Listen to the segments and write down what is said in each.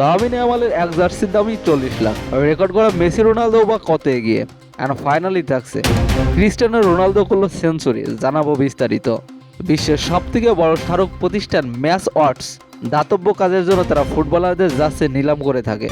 Lamine আমালের এক জার্সির দামই চল্লিশ লাখ। রেকর্ড করা মেসি, রোনালদো বা কত এগিয়ে? অ্যান্ড ফাইনালি থাকছে ক্রিস্টিয়ানো রোনালদো করল সেঞ্চুরি জানাব বিস্তারিত। বিশ্বের সব থেকে বড় স্মারক প্রতিষ্ঠান ম্যাচ অর্টস দাতব্য কাজের জন্য তারা ফুটবলারদের যাচ্ছে নিলাম করে থাকে।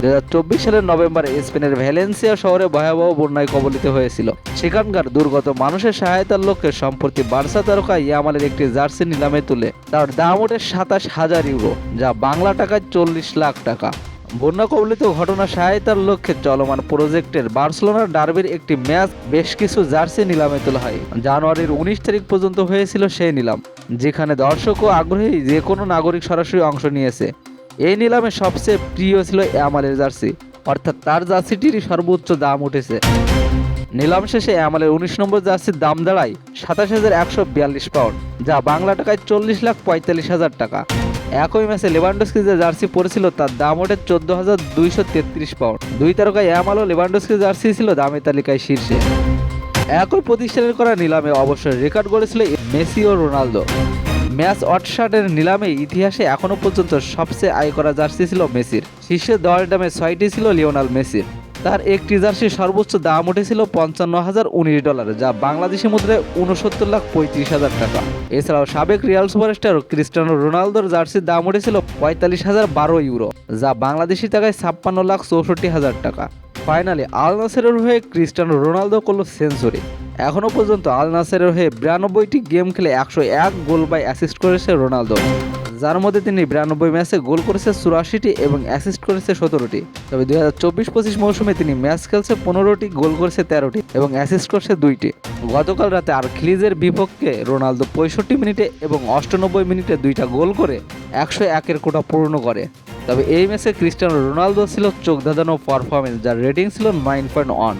দু হাজার চব্বিশ সালের নভেম্বরে স্পেনের ভ্যালেন্সিয়া শহরে ভয়াবহ বন্যায় কবলিত হয়েছিল। সেখানকার দুর্গত মানুষের সহায়তার লক্ষ্যে সম্প্রতি বার্সা তারকা ইয়ামালের একটি জার্সি নিলামে তুলে। তার দাম ওঠে সাতাশ হাজার ইউরো, যা বাংলা টাকায় চল্লিশ লাখ টাকা। বন্যা কবলিত ঘটনা সহায়তার লক্ষ্যে চলমান প্রজেক্টের বার্সেলোনার ডার্বির একটি ম্যাচ বেশ কিছু জার্সি নিলামে তোলা হয়। জানুয়ারির উনিশ তারিখ পর্যন্ত হয়েছিল সেই নিলাম, যেখানে দর্শক ও আগ্রহী যে কোনো নাগরিক সরাসরি অংশ নিয়েছে। এই নিলামে সবচেয়ে প্রিয় ছিল অ্যামালের জার্সি, অর্থাৎ তার জার্সিটিরই সর্বোচ্চ দাম উঠেছে। নিলাম শেষে অ্যামালের উনিশ নম্বর জার্সির দাম দাঁড়ায় সাতাশ হাজার একশো বিয়াল্লিশ পাউন্ড, যা বাংলা টাকায় চল্লিশ লাখ পঁয়তাল্লিশ হাজার টাকা। একই ম্যাচে লেভানডস্কি যে জার্সি পরেছিল তার দাম ওঠে চোদ্দ হাজার দুইশো তেত্রিশ পাউন্ড। দুই তারকা ও লেভানডস্কি জার্সি ছিল দামের তালিকায় শীর্ষে। একই প্রতিষ্ঠানের করা নিলামে অবশ্যই রেকর্ড করেছিল মেসি ও রোনালদো। ম্যাচ অটশাটের নিলামে ইতিহাসে এখনও পর্যন্ত সবচেয়ে আয় করা জার্সি ছিল মেসির। শীর্ষে দশ দামে ছয়টি ছিল লিওনাল মেসির। তার একটি জার্সির সর্বোচ্চ দাম উঠেছিল পঞ্চান্ন হাজার উনিশ ডলার যা বাংলাদেশি মুদ্রায় উনসত্তর লাখ পঁয়ত্রিশ হাজার টাকা। এছাড়াও সাবেক রিয়াল সুপারস্টার ক্রিস্টিয়ানো রোনালদোর জার্সির দাম উঠেছিল পঁয়তাল্লিশ হাজার বারো ইউরো যা বাংলাদেশি টাকায় ছাপ্পান্ন লাখ চৌষট্টি হাজার টাকা। ফাইনালি আল নাসেরের হয়ে ক্রিস্টানো রোনালদো করল সেঞ্চুরি এখনও পর্যন্ত আল নাসেরের হয়ে বিরানব্বইটি গেম খেলে একশো এক গোল বাই অ্যাসিস্ট করেছে রোনালদো যার মধ্যে তিনি বিরানব্বই ম্যাচে গোল করেছে চুরাশিটি এবং অ্যাসিস্ট করেছে সতেরোটি। তবে দুই হাজার চব্বিশ পঁচিশ মৌসুমে তিনি ম্যাচ খেলছে পনেরোটি, গোল করেছে তেরোটি এবং অ্যাসিস্ট করছে দুইটি। গতকাল রাতে আর্খিলিজের বিপক্ষে রোনালদো পঁয়ষট্টি মিনিটে এবং অষ্টানব্বই মিনিটে দুইটা গোল করে একশো একের কোটা পূর্ণ করে। তবে এই ম্যাচে ক্রিস্টিয়ানো রোনালদো ছিল চোখ ধাঁধানো পারফরমেন্স যার রেটিং ছিল নাইন পয়েন্ট ওয়ান